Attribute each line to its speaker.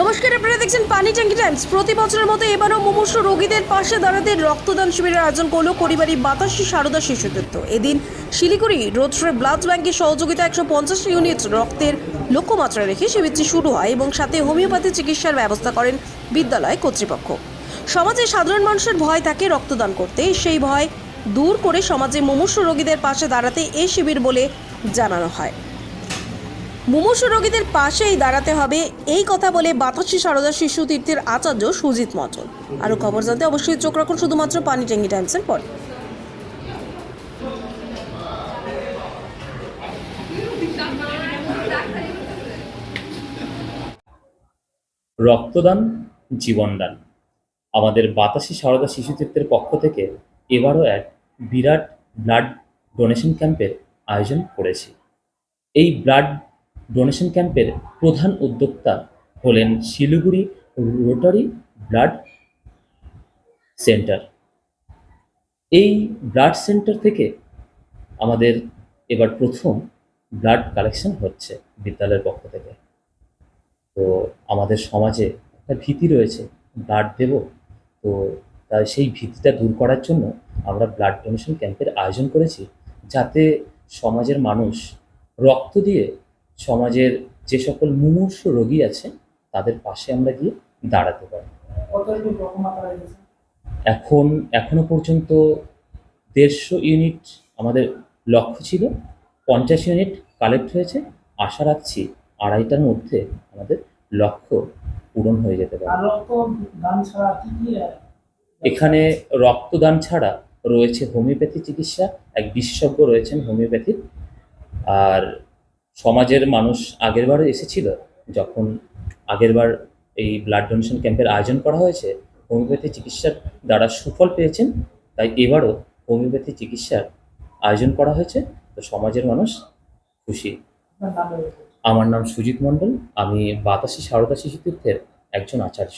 Speaker 1: নমস্কার, আপনারা দেখছেন পানি ট্যাঙ্কি টাইমস। প্রতি বছরের মতো এবারও মুমূর্ষ রোগীদের পাশে দাঁড়াতে রক্তদান শিবিরের আয়োজন করল পরিবারী বাতাসী সারদা শিশুতত্ত্ব এদিন শিলিগুড়ি রোডসে ব্লাড ব্যাংকের সহযোগিতা একশো পঞ্চাশ ইউনিট রক্তের লক্ষ্যমাত্রা রেখে শিবিরটি শুরু হয় এবং সাথে হোমিওপ্যাথি চিকিৎসার ব্যবস্থা করেন বিদ্যালয় কর্তৃপক্ষ। সমাজে সাধারণ মানুষের ভয় থাকে রক্তদান করতে। সেই ভয় দূর করে সমাজে মুমূর্ষ রোগীদের পাশে দাঁড়াতে এই শিবির বলে জানানো হয়। মুমূর্ষ রোগীদের পাশেই দাঁড়াতে হবে। এই কথা বলে বাতাসী সারদা শিশু তীর্থের আচার্য সুজিত মণ্ডল। আরও খবর জানতে অবশ্যই চোখ রাখুন শুধুমাত্র পানি ট্যাঙ্গি টাইমসের পর।
Speaker 2: রক্তদান, জীবনদান। আমাদের বাতাসি সারদা শিশু তীর্থের পক্ষ থেকে এবারও এক বিরাট ব্লাড ডোনেশন ক্যাম্পের আয়োজন করেছি। এই ব্লাড ডোনেশন ক্যাম্পের প্রধান উদ্যোক্তা হলেন শিলিগুড়ি রোটারি ব্লাড সেন্টার। এই ব্লাড সেন্টার থেকে আমাদের এবার প্রথম ব্লাড কালেকশন হচ্ছে বিদ্যালয়ের পক্ষ থেকে। তো আমাদের সমাজে একটা ভীতি রয়েছে, ব্লাড দেব। তো তাই সেই ভীতিটা দূর করার জন্য আমরা ব্লাড ডোনেশন ক্যাম্পের আয়োজন করেছি, যাতে সমাজের মানুষ রক্ত দিয়ে সমাজের যে সকল মুমূর্ষ রোগী আছে তাদের পাশে আমরা গিয়ে দাঁড়াতে পারি। এখন এখনও পর্যন্ত দেড়শো ইউনিট আমাদের লক্ষ্য ছিল পঞ্চাশ ইউনিট কালেক্ট হয়েছে। আশা রাখছি আড়াইটার মধ্যে আমাদের লক্ষ্য পূরণ হয়ে যেতে পারে। এখানে রক্তদান ছাড়া রয়েছে হোমিওপ্যাথি চিকিৎসা এক বিশেষজ্ঞ রয়েছেন হোমিওপ্যাথির আর সমাজের মানুষ আগেরবারও এসেছিল যখন আগেরবার এই ব্লাড ডোনেশন ক্যাম্পের আয়োজন করা হয়েছে হোমিওপ্যাথি চিকিৎসার দ্বারা সুফল পেয়েছেন তাই এবারও হোমিওপ্যাথি চিকিৎসার আয়োজন করা হয়েছে তো সমাজের মানুষ খুশি। আমার নাম সুজিত মণ্ডল আমি বাতাসী সারদা শিশুতীর্থের একজন আচার্য।